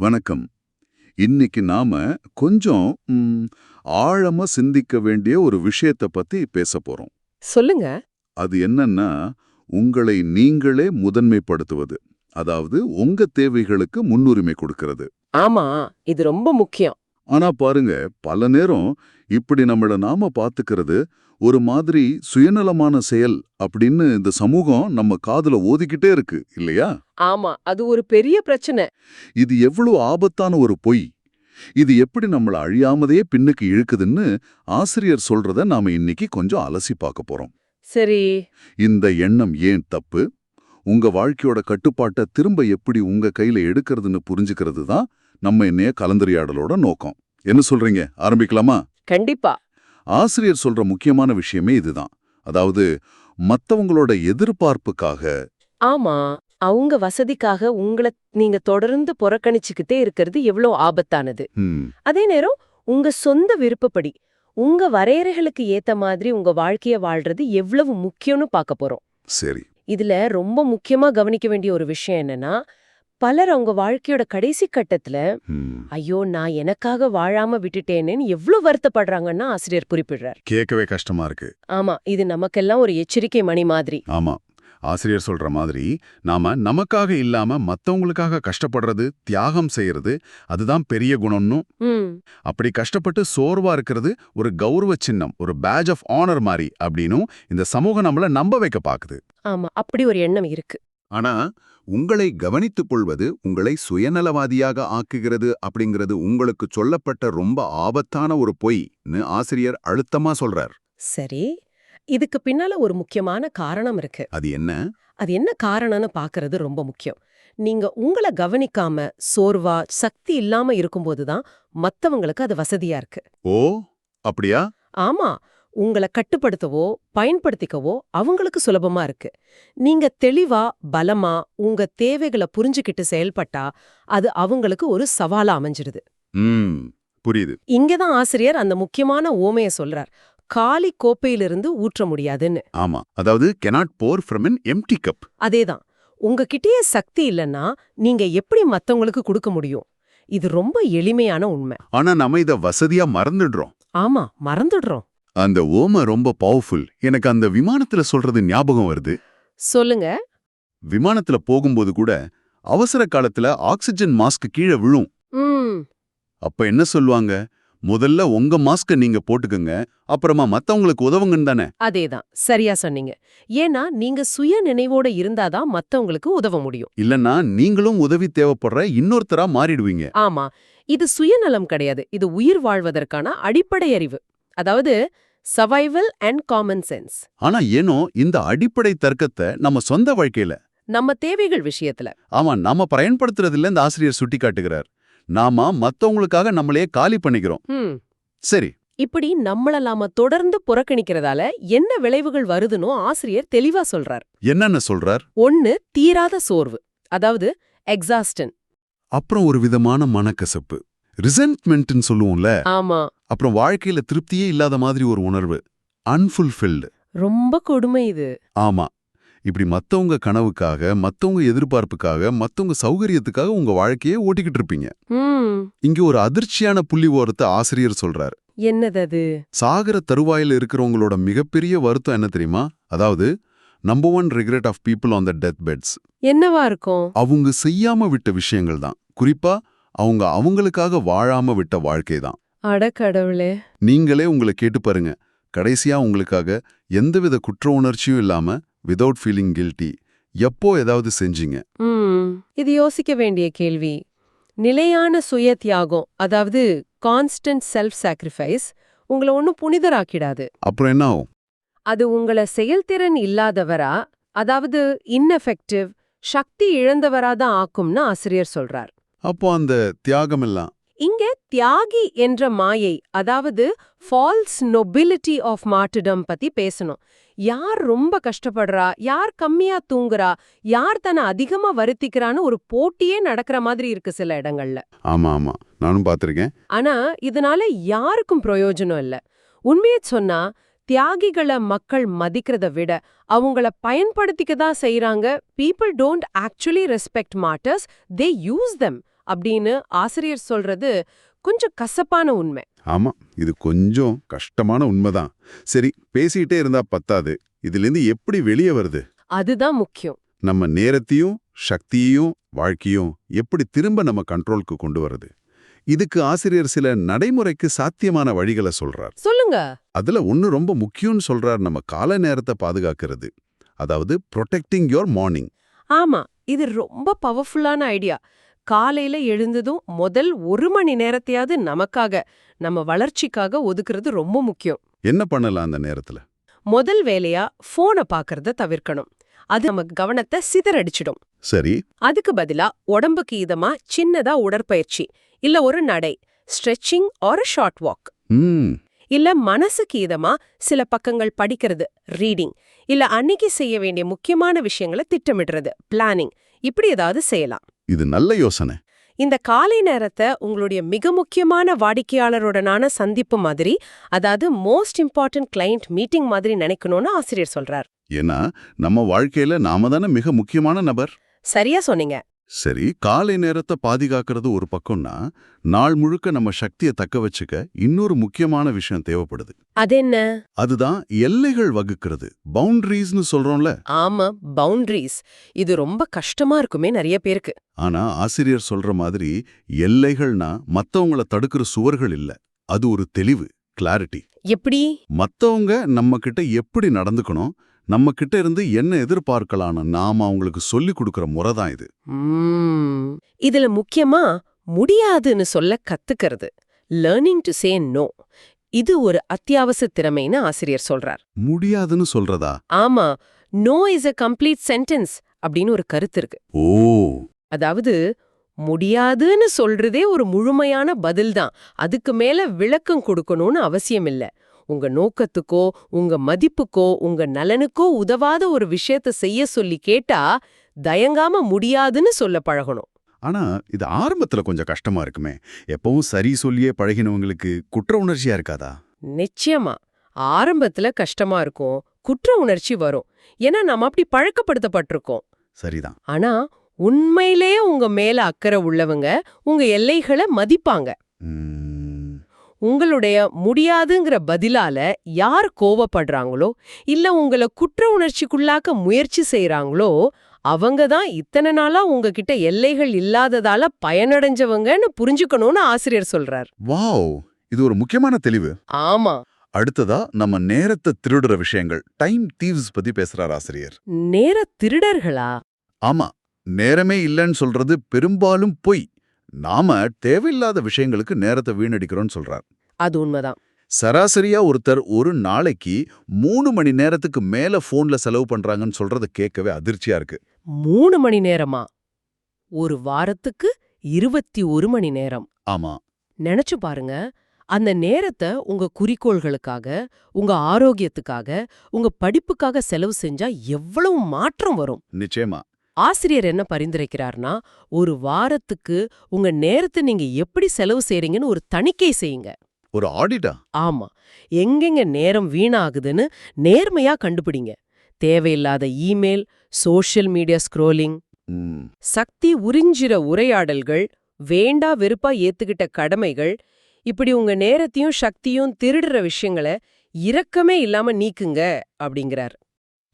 வணக்கம். இன்னைக்கு நாம கொஞ்சம் ஆழமா சிந்திக்க வேண்டிய ஒரு விஷயத்த பத்தி பேச போறோம். சொல்லுங்க. அது என்னன்னா உங்களை நீங்களே முதன்மைப்படுத்துவது. அதாவது உங்க தேவைகளுக்கு முன்னுரிமை கொடுக்கிறது. ஆமா இது ரொம்ப முக்கியம். ஆனா பாருங்க பல நேரம் இப்படி நம்மள நாம பாத்துக்கிறது ஒரு மாதிரி சுயநலமான செயல் அப்படின்னு இந்த சமூகம் நம்ம காதுல ஓதிக்கிட்டே இருக்கு இல்லையா? ஆமா அது ஒரு பெரிய பிரச்சனை. இது எவ்வளவு ஆபத்தான ஒரு பொய். இது எப்படி நம்மள அழியாமதே பின்னுக்கு இழுக்குதுன்னு ஆசிரியர் சொல்றத நாம இன்னைக்கு கொஞ்சம் அலசி பார்க்க போறோம். சரி. இந்த எண்ணம் ஏன் தப்பு? உங்க வாழ்க்கையோட கட்டுப்பாட்டை திரும்ப எப்படி உங்க கையில எடுக்கிறதுன்னு புரிஞ்சுக்கிறது தான் நம்ம இன்னைய கலந்துரையாடலோட நோக்கம். என்ன சொல்றீங்க? ஆரம்பிக்கலாமா? கண்டிப்பா. ஆசிரியர் சொல்ற முக்கியமான விஷயமே இதுதான். அதாவது மத்தவங்களோட எதிர்பார்ப்புக்காக. ஆமா அவங்க வசதிக்காக உங்களை நீங்க தொடர்ந்து புறக்கணிச்சுக்கிட்டே இருக்கிறது எவ்வளவு ஆபத்தானது. அதே நேரம் உங்க சொந்த விருப்பப்படி உங்க வரையறைகளுக்கு ஏத்த மாதிரி உங்க வாழ்க்கைய வாழ்றது எவ்வளவு முக்கியம்னு பார்க்க போறோம். சரி. இதுல ரொம்ப முக்கியமா கவனிக்க வேண்டிய ஒரு விஷயம் என்னன்னா பலர் அவங்க வாழ்க்கையோட கடைசி கட்டத்துல ஐயோ நான் எனக்காக வாழாம விட்டுட்டேனேன்னு எவ்வளவு வருத்தப்படுறாங்கன்னு ஆசிரியர் குறிப்பிடுறார். கேட்கவே கஷ்டமா இருக்கு. ஆமா இது நமக்கெல்லாம் ஒரு எச்சரிக்கை மணி மாதிரி. ஆமா ஆசிரியர் சொல்ற மாதிரி நாம நமக்காக இல்லாம மத்தவங்களுக்காக கஷ்டப்படுறது தியாகம் செய்யறது அதுதான் பெரிய குணம்னு. அப்படி கஷ்டப்பட்டு சோர்வா இருக்கிறது ஒரு கௌரவ சின்னம் ஒரு பேட்ச் ஆஃப் ஆனர் மாதிரி அப்படின்னும் இந்த சமூகம் நம்மள நம்ப வைக்க பாக்குது. ஆமா அப்படி ஒரு எண்ணம் இருக்கு. ஆனா உங்களை கவனித்துக் கொள்வது உங்களை சுயநலவாதியாக ஆக்குகிறது அப்படிங்கிறது உங்களுக்கு சொல்லப்பட்ட ரொம்ப ஆபத்தான ஒரு பொய்ன்னு ஆசிரியர் அழுத்தமா சொல்றார். சரி இதுக்கு பின்னால ஒரு முக்கியமான காரணம் இருக்கு. அது என்ன? அது என்ன காரணம்னு பாக்குறது ரொம்ப முக்கியம். நீங்க உங்களை கவனிக்காம சோர்வா சக்தி இல்லாம இருக்கும்போது தான் மத்தவங்களுக்கு அது வசதியா இருக்கு. ஓ அப்படியா? ஆமா உங்களை கட்டுப்படுத்தவோ பயன்படுத்திக்கவோ அவங்களுக்கு சுலபமா இருக்கு. நீங்க தெளிவா பலமா உங்க தேவைகளை புரிஞ்சுக்கிட்டு செயல்பட்டா அது அவங்களுக்கு ஒரு சவாலா அமைஞ்சிருது. புரியுது. இங்கதான் ஆசிரியர் அந்த முக்கியமான ஓமைய சொல்றார். காலி கோப்பையிலிருந்து ஊற்ற முடியாதுன்னு. ஆமா அதாவது can't pour from an empty cup அதேதான் உங்ககிட்டயே சக்தி இல்லைன்னா நீங்க எப்படி மத்தவங்களுக்கு கொடுக்க முடியும்? இது ரொம்ப எளிமையான உண்மை. ஆனா நம்ம இத வசதியா மறந்துடுறோம். ஆமா மறந்துடுறோம். அந்த ஓம ரொம்ப பவர்ஃபுல் எனக்கு அந்த விமானத்துல சொல்றது ஞாபகம் வருது. சொல்லுங்க. விமானத்துல போகும்போது கூட அவசர காலத்துல ஆக்சிஜன் மாஸ்க் கீழே விழும். ம். அப்ப என்ன சொல்லுவாங்க? முதல்ல உங்க மாஸ்க நீங்க போட்டுக்கங்க. அப்புறமா மத்தவங்களுக்கு உதவுங்கன்னு தானே? அதேதான். சரியா சொன்னீங்க. ஏன்னா நீங்க சுய நினைவோட இருந்தாதான் மத்தவங்களுக்கு உதவ முடியும். இல்லன்னா நீங்களும் உதவி தேவைப்படுற இன்னொருத்தரா மாறிடுவீங்க. ஆமா. இது சுயநலம் கிடையாது. இது உயிர் வாழ்வதற்கான அடிப்படை அறிவு. அதாவது சர்வைவல் அண்ட் காமன் சென்ஸ் ஆனா ஏனோ இந்த அடிப்படை தர்க்கத்தை நம்ம சொந்த வாழ்க்கையில நம்ம தேவைகள் விஷயத்துல. ஆமா நாம பயன்படுத்துறதில்ல இந்த ஆசிரியர் சுட்டி காட்டுகிறார் நாம மத்தவங்களுக்காக நம்மளையே காலி பண்ணிக்கிறோம். சரி. இப்படி நம்மள நாம தொடர்ந்து புறக்கணிக்கிறதால என்ன விளைவுகள் வருதுன்னு ஆசிரியர் தெளிவா சொல்றார். என்னன்னு சொல்றார்? ஒன்னு தீராத சோர்வு. அதாவது எக்ஸாஸ்டன் அப்புறம் ஒரு விதமான மனக்கசப்பு. ரிசென்ட்மெண்ட்னு சொல்லுவோம்ல. ஆமா. அப்புறம் வாழ்க்கையில திருப்தியே இல்லாத மாதிரி ஒரு உணர்வு. அன்ஃபுல்ஃபில்டு ரொம்ப கொடுமை இது. ஆமா. இப்படி மத்தவங்க கனவுக்காக மத்தவங்க எதிர்பார்ப்புக்காக மத்தவங்க சௌகரியத்துக்காக உங்க வாழ்க்கையே ஓட்டிக்கிட்டு இருப்பீங்க. இங்க ஒரு அதிர்ச்சியான புள்ளி ஓரத்தை ஆசிரியர் சொல்றார். என்னது அது? சாகர தருவாயில இருக்கிறவங்களோட மிகப்பெரிய வருத்தம் என்ன தெரியுமா? அதாவது number one regret of people on the deathbeds என்னவா இருக்கும்? அவங்க செய்யாம விட்ட விஷயங்கள் தான். குறிப்பா அவங்க அவங்களுக்காக வாழாம விட்ட வாழ்க்கை தான். அட கடவுளே. நீங்களே உங்களை கேட்டு பாருங்க. கடைசியா உங்களுக்காக எந்தவித குற்ற உணர்ச்சியும் இல்லாம விதவுட் ஃபீலிங் கில்ட்டி எப்போ ஏதாவது செஞ்சீங்க? இது யோசிக்க வேண்டிய கேள்வி. நிலையான சுய தியாகம் அதாவது கான்ஸ்டன்ட் செல்ஃப் சாக்ரிஃபைஸ் உங்களை ஒன்னும் புனிதராக்கிடாது. அப்புறம் என்ன அது உங்கள செயல்திறன் இல்லாதவரா அதாவது ineffective சக்தி இழந்தவரா தான் ஆக்கும்னு ஆசிரியர் சொல்றார். அப்போ அந்த தியாகம் எல்லாம் இங்க தியாகி என்ற மாயை அதாவது ஃபால்ஸ் நொபிலிட்டி ஆஃப் மார்ட்டிடம் பத்தி பேசணும். யார் ரொம்ப கஷ்டப்படுறா யார் கம்மியா தூங்குறா யார் தன்னை அதிகமா வருத்திக்கிறான்னு ஒரு போட்டியே நடக்கிற மாதிரி இருக்கு சில இடங்கள்ல. ஆமா ஆமா. நானும் பார்த்திருக்கேன். ஆனா இதனால யாருக்கும் பிரயோஜனம் இல்ல. உண்மையை சொன்னா தியாகிகளை மக்கள் மதிக்கிறத விட அவங்கள பயன்படுத்திக்க தான் செய்றாங்க. People don't actually respect matters they use them அப்படின்னு ஆசிரியர் சொல்றது கொஞ்சம் கசப்பான உண்மை. ஆமா இது கொஞ்சம் கஷ்டமான உண்மைதான். சரி பேசிட்டே இருந்தா பத்தாது. இதிலிருந்து எப்படி வெளியே வருது? அதுதான் முக்கியம். நம்ம நேரத்தையும் சக்தியையும் வாழ்க்கையும் எப்படி திரும்ப நம்ம கண்ட்ரோலுக்கு கொண்டு வருது? இதுக்கு ஆசிரியர் சில நடைமுறைக்கு சாத்தியமான வழிகளை சொல்றார். சொல்லுங்க. அதுல ஒன்னு ரொம்ப முக்கியம்னு சொல்றார் நம்ம கால நேரத்தை பாதுகாக்கிறது. அதாவது ப்ரொடெக்டிங் யோர் மார்னிங் ஆமா இது ரொம்ப பவர்ஃபுல்லான ஐடியா காலையில எழுந்ததும் முதல் ஒரு மணி நேரத்தையாவது நமக்காக நம்ம வளர்ச்சிக்காக ஒதுக்குறது ரொம்ப முக்கியம். என்ன பண்ணலாம் அந்த நேரத்துல? முதல் வேலையா போனை பாக்குறத தவிர்க்கணும். அது நம்ம கவனத்தை சிதறடிச்சிடும். சரி. அதுக்கு பதிலா உடம்புக்கு இதமா சின்னதா உடற்பயிற்சி இல்ல ஒரு நடை ஸ்ட்ரெச்சிங் ஆர் ஷார்ட் வாக் இல்ல மனசுக்கு இதமா சில பக்கங்கள் படிக்கிறது ரீடிங் இல்ல அன்னைக்கு செய்ய வேண்டிய முக்கியமான விஷயங்களை திட்டமிடுறது பிளானிங் இப்படி ஏதாவது செய்யலாம். இது நல்ல யோசனை. இந்த காலை நேரத்தை உங்களுடைய மிக முக்கியமான வாடிக்கையாளருடனான சந்திப்பு மாதிரி அதாவது மோஸ்ட் இம்பார்ட்டன்ட் கிளையண்ட் மீட்டிங் மாதிரி நினைக்கணும்னு ஆசிரியர் சொல்றார். ஏன்னா நம்ம வாழ்க்கையில நாம தானே மிக முக்கியமான நபர். சரியா சொன்னீங்க. சரி காலை நேரத்தை பாதுகாக்கிறது ஒரு பக்கம்னா நாள் முழுக்க நம்ம சக்தியை தக்க வச்சுக்க இன்னொரு முக்கியமான விஷயம் தேவைப்படுது. அது என்ன? அதுதான் எல்லைகள் வகுக்கிறது. பவுண்டரிஸ்னு சொல்றோம்ல. ஆமா பவுண்டரிஸ். இது ரொம்ப கஷ்டமா இருக்குமே நிறைய பேருக்கு. ஆனா ஆசிரியர் சொல்ற மாதிரி எல்லைகள்னா மத்தவங்கள தடுக்கிற சுவர்கள் இல்ல. அது ஒரு தெளிவு கிளாரிட்டி எப்படி? மத்தவங்க நம்ம கிட்ட எப்படி நடந்துக்கணும் நம்ம கிட்ட இருந்து என்ன எதிர்பார்க்கலாம்னு நாம அவங்களுக்கு சொல்லி கொடுக்கற முறை தான் இது. இதுல முக்கியமா முடியாதுன்னு சொல்ல கத்துக்கிறது. லேர்னிங் டு சே நோ இது ஒரு அத்தியாவசிய திறமைன்னு ஆசிரியர் சொல்றார். முடியாதுன்னு சொல்றதா? ஆமா. No is a complete sentence அப்படின்னு ஒரு கருத்து இருக்கு. ஓ. அதாவது முடியாதுன்னு சொல்றதே ஒரு முழுமையான பதில்தான் அதுக்கு மேல விளக்கம் கொடுக்கணும்னு அவசியம் இல்ல. உங்க நோக்கத்துக்கோ உங்க மதிப்புக்கோ உங்க நலனுக்கோ உதவாத ஒரு விஷயத்த செய்ய சொல்லி கேட்டா தயங்காம முடியாதுன்னு சொல்ல பழகணும். ஆனா இது ஆரம்பத்துல கொஞ்சம் கஷ்டமா இருக்குமே. எப்பவும் சரி சொல்லியே பழகினவங்களுக்கு குற்ற உணர்ச்சியா இருக்காதா? நிச்சயமா. ஆரம்பத்துல கஷ்டமா இருக்கும். குற்ற உணர்ச்சி வரும். ஏன்னா நாம அப்படி பழக்கப்படுத்தப்பட்டிருக்கோம். சரிதான். ஆனா உண்மையிலேயே உங்க மேல அக்கறை உள்ளவங்க உங்க எல்லைகளை மதிப்பாங்க. உங்களுடைய முடியாதுங்கிற பதிலால யார் கோவப்படுறாங்களோ இல்ல உங்களை குற்ற உணர்ச்சிக்குள்ளாக்க முயற்சி செய்றாங்களோ அவங்க தான் இத்தனை நாளா உங்ககிட்ட எல்லைகள் இல்லாததால பயனடைஞ்சவங்கன்னு புரிஞ்சுக்கணும்னு ஆசிரியர் சொல்றார். வாவ்! இது ஒரு முக்கியமான தெளிவு. ஆமா. அடுத்ததா நம்ம நேரத்தை திருடுற விஷயங்கள். டைம் தீவ்ஸ் பத்தி பேசுறார் ஆசிரியர். நேர திருடர்களா? ஆமா. நேரமே இல்லைன்னு சொல்றது பெரும்பாலும் பொய். நாம தேவையில்லாத விஷயங்களுக்கு நேரத்தை வீணடிக்கிறோம்னு சொல்றார். அது உண்மைதான். சராசரியா ஒருத்தர் ஒரு நாளைக்கு மூணு மணி நேரத்துக்கு மேல போன்ல செலவு பண்றாங்கன்னு சொல்றத கேட்கவே அதிர்ச்சியா இருக்கு. மூணு மணி நேரமா? ஒரு வாரத்துக்கு இருபத்தி ஒரு மணி நேரம். ஆமா. நினைச்சு பாருங்க அந்த நேரத்தை உங்க குறிக்கோள்களுக்காக உங்க ஆரோக்கியத்துக்காக உங்க படிப்புக்காக செலவு செஞ்சா எவ்வளவு மாற்றம் வரும். நிச்சயமா. ஆசிரியர் என்ன பரிந்துரைக்கிறார்னா ஒரு வாரத்துக்கு உங்க நேரத்தை நீங்க எப்படி செலவு செய்றீங்கன்னு ஒரு தணிக்கை செய்யுங்க. ஒரு ஆடிட்டா? ஆமா. எங்கெங்க நேரம் வீணாகுதுன்னு நேர்மையா கண்டுபிடிங்க. தேவையில்லாத இமெயில் சோஷியல் மீடியா ஸ்க்ரோலிங் சக்தி உறிஞ்சிற உரையாடல்கள் வேண்டா வெறுப்பா ஏத்துக்கிட்ட கடமைகள் இப்படி உங்க நேரத்தையும் சக்தியும் திருடுற விஷயங்களை இரக்கமே இல்லாம நீக்குங்க அப்படிங்கிறார்.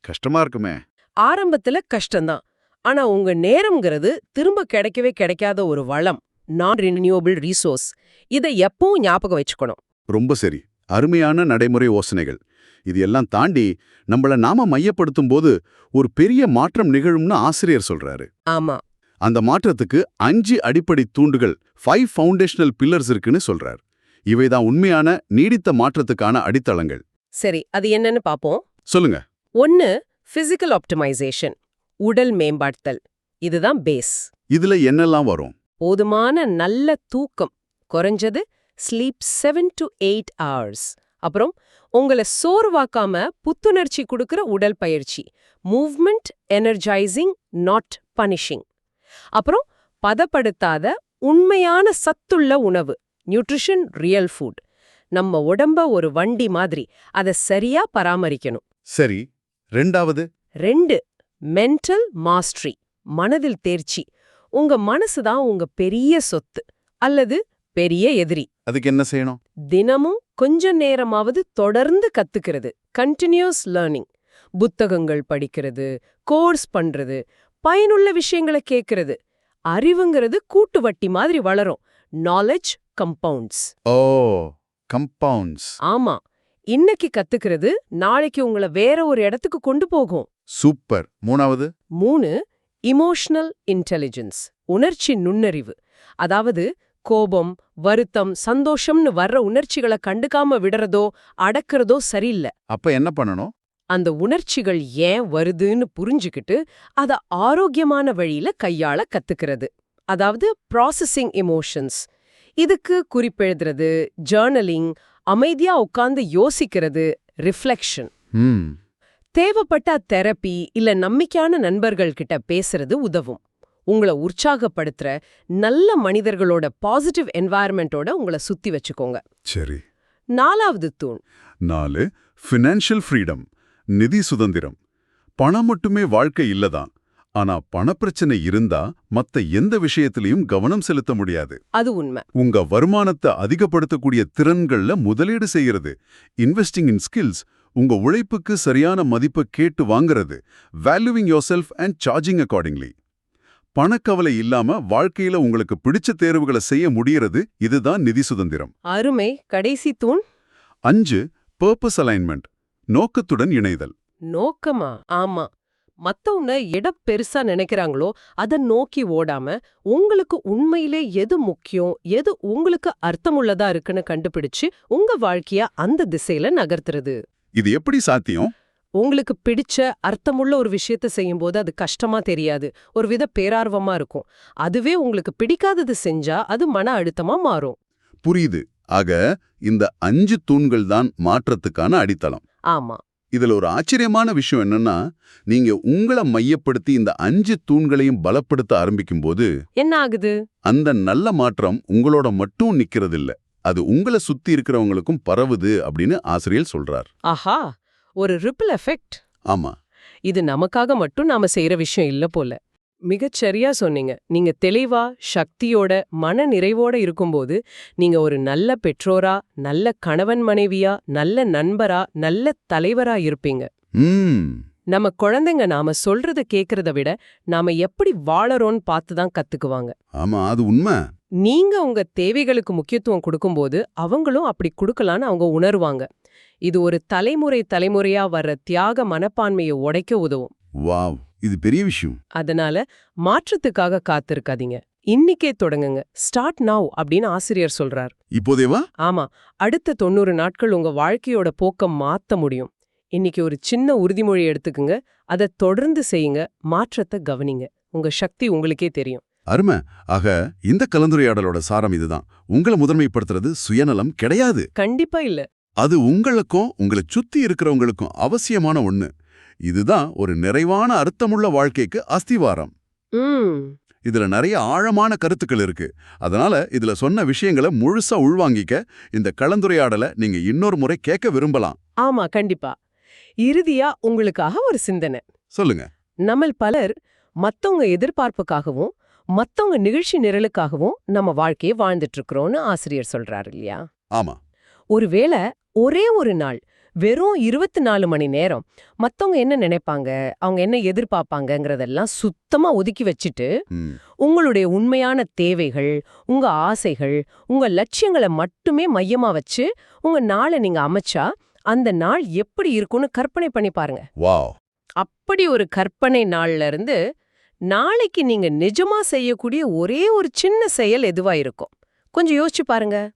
கஷ்டமா இருக்குமே. ஆரம்பத்துல கஷ்டம்தான். ஆனா உங்க நேரம்ங்கிறது திரும்ப கிடைக்கவே கிடைக்காத ஒரு வளம் நான் ரினியூவபிள் ரிசோர்ஸ் இதை எப்பவும் ஞாபகம் வச்சுக்கணும். ரொம்ப சரி. அருமையான நடைமுறை யோசனைகள். இது எல்லாம் தாண்டி நம்மள நாம மையப்படுத்தும் போது ஒரு பெரிய மாற்றம் நிகழும்னு ஆசிரியர் சொல்றாரு. ஆமா. அந்த மாற்றத்துக்கு அஞ்சு அடிப்படை தூண்டுகள் ஃபைவ் ஃபவுண்டேஷனல் பில்லர்ஸ் இருக்குன்னு சொல்றார். இவைதான் உண்மையான நீடித்த மாற்றத்துக்கான அடித்தளங்கள். சரி அது என்னன்னு பாப்போம். சொல்லுங்க. ஒன்னு பிசிக்கல் ஆப்டிமைசேஷன் உடல் மேம்பாடுத்தல். இதுதான் பேஸ் இதுல என்னெல்லாம் வரும்? போதுமான நல்ல தூக்கம் குறைஞ்சது sleep seven to eight hours அப்புறம் உங்களை சோர்வாக்காம புத்துணர்ச்சி கொடுக்கிற உடல் பயிற்சி. மூவ்மெண்ட் எனர்ஜைசிங் நாட் பனிஷிங் அப்புறம் பதப்படுத்தாத உண்மையான சத்துள்ள உணவு நியூட்ரிஷன் ரியல் ஃபுட் நம்ம உடம்ப ஒரு வண்டி மாதிரி அதை சரியா பராமரிக்கணும். சரி ரெண்டாவது? ரெண்டு மென்டல் மாஸ்டரி மனதில் தேர்ச்சி. உங்க மனசு தான் உங்க பெரிய சொத்து அல்லது பெரிய எதிரி. அதுக்கு என்ன செய்யணும்? தினமும் கொஞ்ச நேரமாவது தொடர்ந்து கத்துக்கிறது. கண்டினியூஸ் லேர்னிங் புத்தகங்கள் படிக்கிறது கோர்ஸ் பண்றது பயனுள்ள விஷயங்களை கேட்கறது அறிவுங்கிறது கூட்டு வட்டி மாதிரி வளரும். நாலேஜ் கம்பவுண்ட்ஸ் ஓ கம்பவுண்ட்ஸ் ஆமா. இன்னைக்கு கத்துக்கிறது நாளைக்கு உங்களை வேற ஒரு இடத்துக்கு கொண்டு போகும். சூப்பர். மூணாவது? மூணு இமோஷனல் இன்டெலிஜென்ஸ் உணர்ச்சி நுண்ணறிவு. அதாவது கோபம் வருத்தம் சந்தோஷம்னு வர்ற உணர்ச்சிகளை கண்டுக்காம விடுறதோ அடக்குறதோ சரியில்லை. அப்ப என்ன பண்ணணும்? அந்த உணர்ச்சிகள் ஏன் வருதுன்னு புரிஞ்சுக்கிட்டு அத ஆரோக்கியமான வழியில கையாள கத்துக்கிறது. அதாவது ப்ராசஸிங் எமோஷன்ஸ் இதுக்கு குறிப்பெழுதுறது ஜேர்னலிங் அமைதியா உட்கார்ந்து யோசிக்கிறது ரிஃப்ளெக்ஷன் தேவைப்பட்ட தெரப்பி இல்ல நம்பிக்கையான நண்பர்கள் கிட்ட பேசுறது உதவும். உங்களை உற்சாகப்படுத்துற நல்ல மனிதர்களோட பாசிட்டிவ் என்வாயர்மெண்டோட உங்களை சுத்தி வச்சுக்கோங்க. சரி. நாலாவது தூண். நாலு ஃபினான்ஷியல் ஃப்ரீடம் நிதி சுதந்திரம். பணம் மட்டுமே வாழ்க்கை இல்லதான் ஆனா பணப்பிரச்சனை இருந்தா மத்த எந்த விஷயத்திலையும் கவனம் செலுத்த முடியாது. அது உண்மை. உங்க வருமானத்தை அதிகப்படுத்தக்கூடிய திறன்கள்ல முதலீடு செய்யறது இன்வெஸ்டிங் இன் ஸ்கில்ஸ் உங்க உழைப்புக்கு சரியான மதிப்பை கேட்டு வாங்குறது valuing yourself and charging accordingly பணக்கவலை இல்லாம வாழ்க்கையில உங்களுக்கு பிடிச்ச தேர்வுகளை செய்ய முடியறது இதுதான் நிதி சுதந்திரம். அருமை. கடைசி தூண்? அஞ்சு பர்பஸ் அலைன்மெண்ட் நோக்கத்துடன் இணைதல். நோக்கமா? ஆமா. மத்தவங்க எட பெருசா நினைக்கிறாங்களோ அத நோக்கி ஓடாம உங்களுக்கு உண்மையிலே எது முக்கியம் எது உங்களுக்கு அர்த்தமுள்ளதா இருக்குன்னு கண்டுபிடிச்சு உங்க வாழ்க்கைய அந்த திசையில நகர்த்துறது. இது எப்படி சாத்தியம்? உங்களுக்கு பிடிச்ச அர்த்தமுள்ள ஒரு விஷயத்த செய்யும்போது அது கஷ்டமா தெரியாது. ஒரு வித பேரார்வமா இருக்கும். அதுவே உங்களுக்கு பிடிக்காதது செஞ்சா அது மன அழுத்தமா மாறும். புரியுது. ஆக இந்த அஞ்சு தூண்கள் தான் மாற்றத்துக்கான அடித்தளம். ஆமா. இதுல ஒரு ஆச்சரியமான விஷயம் என்னன்னா நீங்க உங்களை மையப்படுத்தி இந்த அஞ்சு தூண்களையும் பலப்படுத்த ஆரம்பிக்கும்போது என்ன ஆகுது? அந்த நல்ல மாற்றம் உங்களோட மட்டும் நிக்கிறதில்ல. அது உங்களை சுத்தி இருக்கிறவங்களுக்கும் பரவுது அப்படின்னு ஆசிரியர் சொல்றார். ஆஹா ஒரு ரிப்பிள் எஃபெக்ட். ஆமா. இது நமக்காக மட்டும் நாம செய்யற விஷயம் இல்ல போல. மிகச் சரியா சொன்னீங்க. நீங்க தெளிவா சக்தியோட மன நிறைவோட இருக்கும்போது நீங்க ஒரு நல்ல பெற்றோரா நல்ல கணவன் மனைவியா நல்ல நண்பரா நல்ல தலைவரா இருப்பீங்க. நம்ம குழந்தைங்க நாம சொல்றத கேக்குறத விட நாம எப்படி வாழறோம்னு பார்த்து தான் கத்துக்குவாங்க. ஆமா அது உண்மை. நீங்க உங்க தேவைகளுக்கு முக்கியத்துவம் கொடுக்கும்போது அவங்களும் அப்படி கொடுக்கலான்னு அவங்க உணருவாங்க. இது ஒரு தலைமுறை தலைமுறையா வர்ற தியாக மனப்பான்மையை உடைக்க உதவும். வாவ்! இது பெரிய விஷயம். அதனால மாற்றத்துக்காக காத்திருக்காதீங்க. இன்னிக்கே தொடங்குங்க. ஸ்டார்ட் நவ் அப்படின்னு ஆசிரியர் சொல்றார். இப்போதேவா? ஆமா. அடுத்த தொண்ணூறு நாட்கள் உங்க வாழ்க்கையோட போக்கம் மாத்த முடியும். இன்னைக்கு ஒரு சின்ன உறுதிமொழி எடுத்துக்குங்க. அதை தொடர்ந்து செய்யுங்க. மாற்றத்தை கவனிங்க. உங்க சக்தி உங்களுக்கே தெரியும். அருமை ஆக இந்த கலந்துரையாடலோட சாரம் இதுதான். உங்களை முதன்மைப்படுத்துறது சுயநலம் கிடையாது. கண்டிப்பா இல்ல. அது உங்களுக்கும் உங்களை சுத்தி இருக்கிறவங்களுக்கும் அவசியமான ஒண்ணு. இதுதான் ஒரு நிறைவான அர்த்தமுள்ள வாழ்க்கைக்கு அஸ்திவாரம். இதுல நிறைய ஆழமான கருத்துக்கள் இருக்கு. அதனால இதுல சொன்ன விஷயங்களை முழுசா உள்வாங்கிக்க இந்த கலந்துரையாடலை நீங்க இன்னொரு முறை கேட்க விரும்பலாம். ஆமா கண்டிப்பா. இறுதியா உங்களுக்காக ஒரு சிந்தனை. சொல்லுங்க. நம்மள் பலர் மத்தவங்க எதிர்பார்ப்புக்காகவும் மத்தவங்க நிகழ்ச்சி நிரலுக்காகவும் நம்ம வாழ்க்கையை வாழ்ந்துட்டு இருக்கிறோம்னு ஆசிரியர் சொல்றாரு இல்லையா? ஆமா. ஒருவேளை ஒரே ஒரு நாள் வெறும் இருபத்தி நாலு மணி நேரம் மத்தவங்க என்ன நினைப்பாங்க? அவங்க என்ன எதிர்பார்ப்பாங்கங்கிறதெல்லாம் சுத்தமா ஒதுக்கி வச்சுட்டு உங்களுடைய உண்மையான தேவைகள் உங்க ஆசைகள் உங்க லட்சியங்களை மட்டுமே மையமா வச்சு உங்க நாளை நீங்க அமைச்சா அந்த நாள் எப்படி இருக்கும்னு கற்பனை பண்ணி பாருங்க. அப்படி ஒரு கற்பனை நாள்ல இருந்து நாளைக்கு நீங்க நிஜமா செய்யக்கூடிய ஒரே ஒரு சின்ன செயல் எதுவா இருக்கும்? கொஞ்சம் யோசிச்சு பாருங்க.